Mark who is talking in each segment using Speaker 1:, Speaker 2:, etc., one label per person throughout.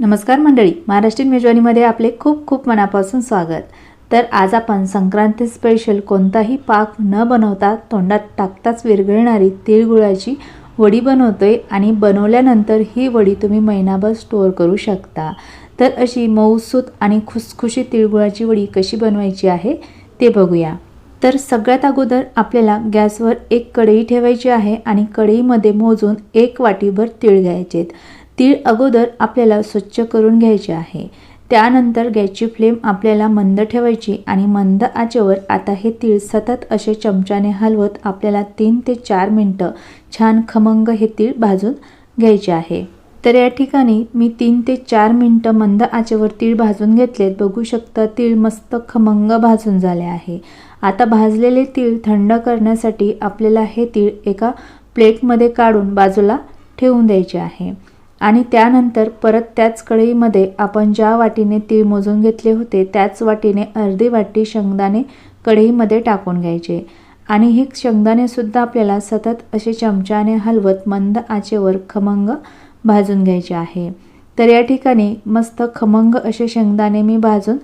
Speaker 1: नमस्कार मंडळी महाराष्ट्रीयन मेजवानीमध्ये आपले खूप खूप मनापासून स्वागत. तर आज आपण संक्रांती स्पेशल कोणताही पाक न बनवता तोंडात टाकताच विरघळणारी तिळगुळाची वडी बनवतोय आणि बनवल्यानंतर ही वडी तुम्ही महिनाभर स्टोअर करू शकता. तर अशी मऊसूत आणि खुसखुशी तिळगुळाची वडी कशी बनवायची आहे ते बघूया. तर सगळ्यात अगोदर आपल्याला गॅसवर एक कढई ठेवायची आहे आणि कढईमध्ये मोजून एक वाटीभर तीळ घ्यायचे तीळ अगोदर आपल्याला स्वच्छ करून घ्यायचे आहे. त्यानंतर गॅसची फ्लेम आपल्याला मंद ठेवायची आणि मंद आचेवर आता हे तीळ सतत असे चमच्याने हलवत आपल्याला तीन ते चार मिनटं छान खमंग हे तीळ भाजून घ्यायचे आहे. तर या ठिकाणी मी तीन ते चार मिनटं मंद आचेवर तीळ भाजून घेतलेत. बघू शकता तीळ मस्त खमंग भाजून झाले आहे. आता भाजलेले तीळ थंड करण्यासाठी आपल्याला हे तीळ एका प्लेटमध्ये काढून बाजूला ठेवून द्यायचे आहे. आणि त्यानंतर परत त्याच कढईमध्ये आपण ज्या वाटीने तीळ मोजून घेतले होते त्याच वाटीने अर्धी वाटी शेंगदाणे कढईमध्ये टाकून घ्यायचे. आणि हे शेंगदाणेसुद्धा आपल्याला सतत असे चमच्याने हलवत मंद आचेवर खमंग भाजून घ्यायचे आहे. तर या ठिकाणी मस्त खमंग असे शेंगदाणे मी भाजून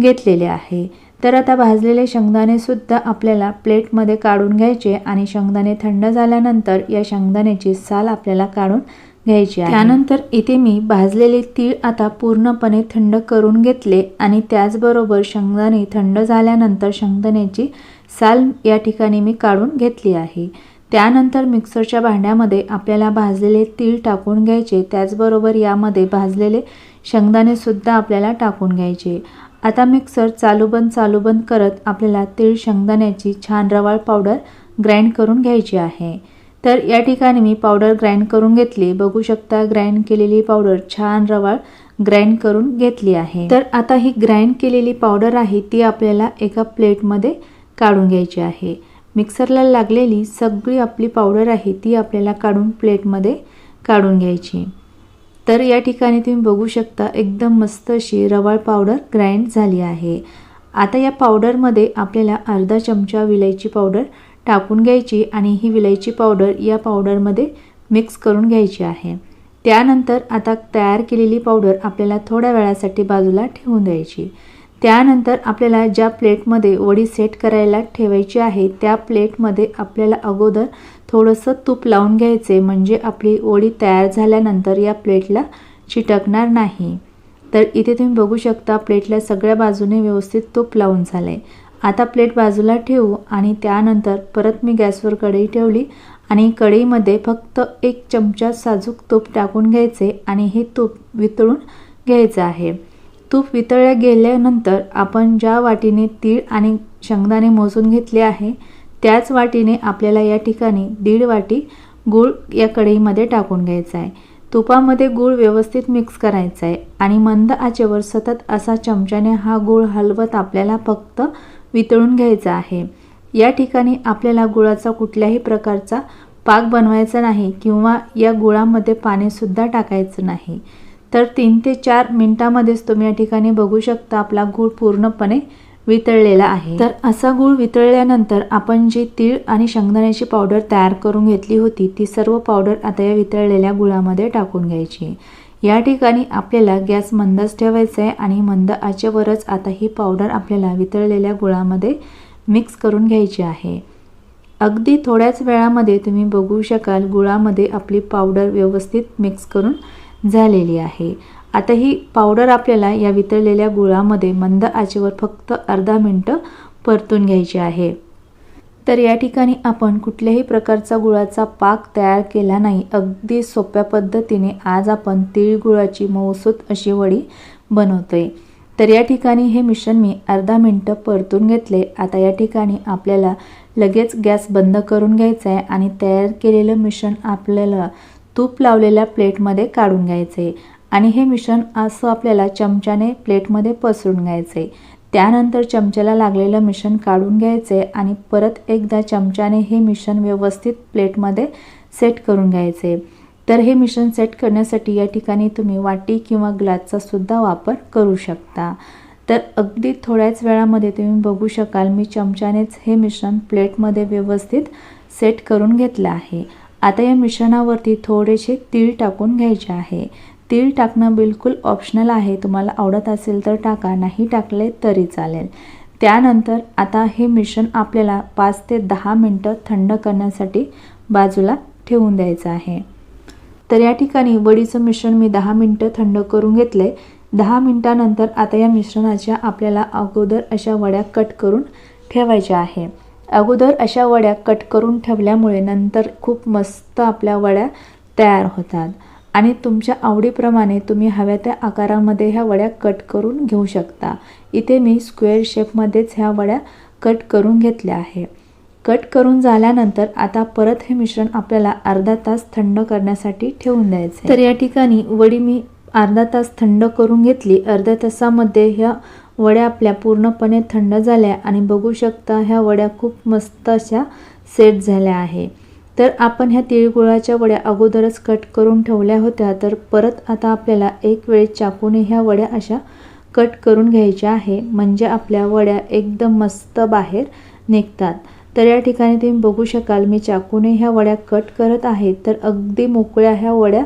Speaker 1: घेतलेले आहे. तर आता भाजलेले शेंगदाणेसुद्धा आपल्याला प्लेटमध्ये काढून घ्यायचे आणि शेंगदाणे थंड झाल्यानंतर या शेंगदाण्याची साल आपल्याला काढून घ्यायची त्यानंतर इथे मी भाजलेले तीळ आता पूर्णपणे थंड करून घेतले आणि त्याचबरोबर शेंगदाणे थंड झाल्यानंतर शेंगदाण्याची साल या ठिकाणी मी काढून घेतली आहे. त्यानंतर मिक्सरच्या भांड्यामध्ये आपल्याला भाजलेले तीळ टाकून घ्यायचे. त्याचबरोबर यामध्ये भाजलेले शेंगदाणेसुद्धा आपल्याला टाकून घ्यायचे. आता मिक्सर चालू बंद चालू बंद करत आपल्याला तीळ शेंगदाण्याची छान रवाळ पावडर ग्राइंड करून घ्यायची आहे. तर या ठिकाणी मी पावडर ग्राइंड करून घेतली. बघू शकता ग्राइंड केलेली पावडर छान रवाळ ग्राइंड करून घेतली आहे. तर आता ही ग्राइंड केलेली पावडर आहे ती आपल्याला एका प्लेटमध्ये काढून घ्यायची आहे. मिक्सरला लागलेली सगळी आपली पावडर आहे ती आपल्याला काढून प्लेटमध्ये काढून घ्यायची. तर या ठिकाणी तुम्ही बघू शकता एकदम मस्त अशी रवाळ पावडर ग्राइंड झाली आहे. आता या पावडरमध्ये आपल्याला अर्धा चमचा विलायची पावडर टाकून घ्यायची आणि ही विलायची पावडर या पावडरमध्ये मिक्स करून घ्यायची आहे. त्यानंतर आता तयार केलेली पावडर आपल्याला थोड्या वेळासाठी बाजूला ठेवून द्यायची. त्यानंतर आपल्याला ज्या प्लेटमध्ये वडी सेट करायला ठेवायची आहे त्या प्लेटमध्ये आपल्याला अगोदर थोडंसं तूप लावून घ्यायचे म्हणजे आपली वडी तयार झाल्यानंतर या प्लेटला चिटकणार नाही. तर इथे तुम्ही बघू शकता प्लेटला सगळ्या बाजूने व्यवस्थित तूप लावून झालं आहे आता प्लेट बाजूला ठेवू आणि त्यानंतर परत मी गॅसवर कढई ठेवली आणि कढईमध्ये फक्त एक चमचा साजूक तूप टाकून घ्यायचे आणि हे तूप वितळून घ्यायचं आहे. तूप वितळल्या गेल्यानंतर आपण ज्या वाटीने तीळ आणि शेंगदाणे मोजून घेतले आहे त्याच वाटीने आपल्याला या ठिकाणी दीड वाटी गूळ या कढईमध्ये टाकून घ्यायचा आहे. तुपामध्ये गूळ व्यवस्थित मिक्स करायचा आहे आणि मंद आचेवर सतत असा चमच्याने हा गूळ हलवत आपल्याला फक्त वितळून घ्यायचा आहे. या ठिकाणी आपल्याला गुळाचा कुठल्याही प्रकारचा पाक बनवायचा नाही किंवा या गुळामध्ये पाणीसुद्धा टाकायचं नाही. तर तीन ते चार मिनटामध्येच तुम्ही या ठिकाणी बघू शकता आपला गूळ पूर्णपणे वितळलेला आहे. तर असा गूळ वितळल्यानंतर आपण जी तीळ आणि शेंगदाण्याची पावडर तयार करून घेतली होती ती सर्व पावडर आता या वितळलेल्या गुळामध्ये टाकून घ्यायची. या ठिकाणी आपल्याला गॅस मंदच ठेवायचा आहे आणि मंद आचेवरच आता ही पावडर आपल्याला वितळलेल्या गुळामध्ये मिक्स करून घ्यायची आहे. अगदी थोड्याच वेळामध्ये तुम्ही बघू शकाल गुळामध्ये आपली पावडर व्यवस्थित मिक्स करून झालेली आहे. आता ही पावडर आपल्याला या वितळलेल्या गुळामध्ये मंद आचेवर फक्त अर्धा मिनटं परतून घ्यायची आहे. तर या ठिकाणी आपण कुठल्याही प्रकारचा गुळाचा पाक तयार केला नाही. अगदी सोप्या पद्धतीने आज आपण तिळगुळाची मऊसूत अशी वडी बनवतोय. तर या ठिकाणी हे मिश्रण मी अर्धा मिनटं परतून घेतले. आता या ठिकाणी आपल्याला लगेच गॅस बंद करून घ्यायचा आहे आणि तयार केलेलं मिश्रण आपल्याला तूप लावलेल्या प्लेटमध्ये काढून घ्यायचं आहे आणि हे मिश्रण असं आपल्याला चमच्याने प्लेटमध्ये पसरून घ्यायचं आहे त्यानंतर चमच्याला लागलेलं मिश्रण काढून घ्यायचे आणि परत एकदा चमच्याने हे मिश्रण व्यवस्थित प्लेटमध्ये सेट करून घ्यायचे. तर हे मिश्रण सेट करण्यासाठी या ठिकाणी तुम्ही वाटी किंवा ग्लासचा सुद्धा वापर करू शकता. तर अगदी थोड्याच वेळामध्ये तुम्ही बघू शकाल मी चमच्यानेच हे मिश्रण प्लेटमध्ये व्यवस्थित सेट करून घेतलं आहे. आता या मिश्रणावरती थोडेसे तीळ टाकून घ्यायचे आहे. तीळ टाकणं बिलकुल ऑप्शनल आहे. तुम्हाला आवडत असेल तर टाका नाही टाकले तरी चालेल. त्यानंतर आता हे मिश्रण आपल्याला पाच ते दहा मिनटं थंड करण्यासाठी बाजूला ठेवून द्यायचं आहे. तर या ठिकाणी वडीचं मिश्रण मी दहा मिनटं थंड करून घेतले दहा मिनटानंतर आता या मिश्रणाच्या आपल्याला अगोदर अशा वड्या कट करून ठेवायच्या आहे. अगोदर अशा वड्या कट करून ठेवल्यामुळे नंतर खूप मस्त आपल्या वड्या तयार होतात. आणि तुमच्या आवडीप्रमाणे तुम्ही हव्या त्या आकारामध्ये ह्या वड्या कट करून घेऊ शकता. इथे मी स्क्वेअर शेपमध्येच ह्या वड्या कट करून घेतल्या आहे. कट करून झाल्यानंतर आता परत हे मिश्रण आपल्याला अर्धा तास थंड करण्यासाठी ठेवून द्यायचे तर या ठिकाणी वडी मी अर्धा तास थंड करून घेतली. अर्ध्या तासामध्ये ह्या वड्या आपल्या पूर्णपणे थंड झाल्या आणि बघू शकता ह्या वड्या खूप मस्त अशा सेट झाल्या आहे. तर आपण ह्या तिळगुळाच्या वड्या अगोदरच कट करून ठेवल्या होत्या तर परत आता आपल्याला एक वेळ चाकूने ह्या वड्या अशा कट करून घ्यायच्या आहे. म्हणजे आपल्या वड्या एकदम मस्त बाहेर निघतात. तर या ठिकाणी तुम्ही बघू शकाल मी चाकूने ह्या वड्या कट करत आहे तर अगदी मोकळ्या ह्या वड्या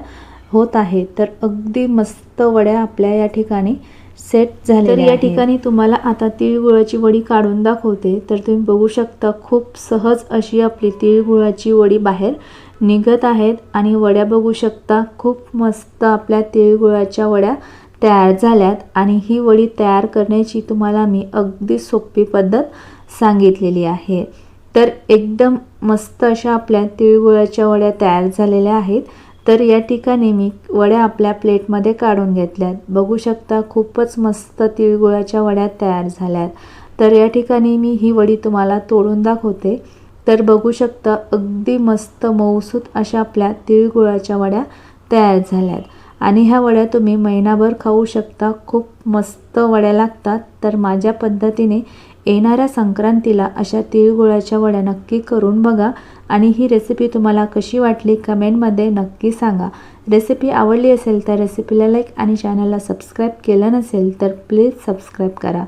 Speaker 1: होत आहे तर अगदी मस्त वड्या आपल्या या ठिकाणी सेट झाल्या तर या ठिकाणी तुम्हाला आता तिळगुळाची वडी काढून दाखवते. तर तुम्ही बघू शकता खूप सहज अशी आपली तिळगुळाची वडी बाहेर निघत आहेत आणि वड्या बघू शकता खूप मस्त आपल्या तिळगुळाच्या वड्या तयार झाल्यात. आणि ही वडी तयार करण्याची तुम्हाला मी अगदी सोपी पद्धत सांगितलेली आहे. तर एकदम मस्त अशा आपल्या तिळगुळाच्या वड्या तयार झालेल्या आहेत. तर या ठिकाणी मी वड्या आपल्या प्लेटमध्ये काढून घेतल्यात. बघू शकता खूपच मस्त तिळगुळाच्या वड्या तयार झाल्यात. तर या ठिकाणी मी ही वडी तुम्हाला तोडून दाखवते. तर बघू शकता अगदी मस्त मऊसूत अशा आपल्या तिळगुळाच्या वड्या तयार झाल्यात. आणि ह्या वड्या तुम्ही महिनाभर खाऊ शकता. खूप मस्त वड्या लागतात. तर माझ्या पद्धतीने येणाऱ्या संक्रांतीला अशा तिळगुळाच्या वड्या नक्की करून बघा. आणि ही रेसिपी तुम्हाला कशी वाटली कमेंटमध्ये नक्की सांगा. रेसिपी आवडली असेल तर रेसिपीला लाईक आणि चॅनलला सबस्क्राईब केलं नसेल तर प्लीज सबस्क्राईब करा.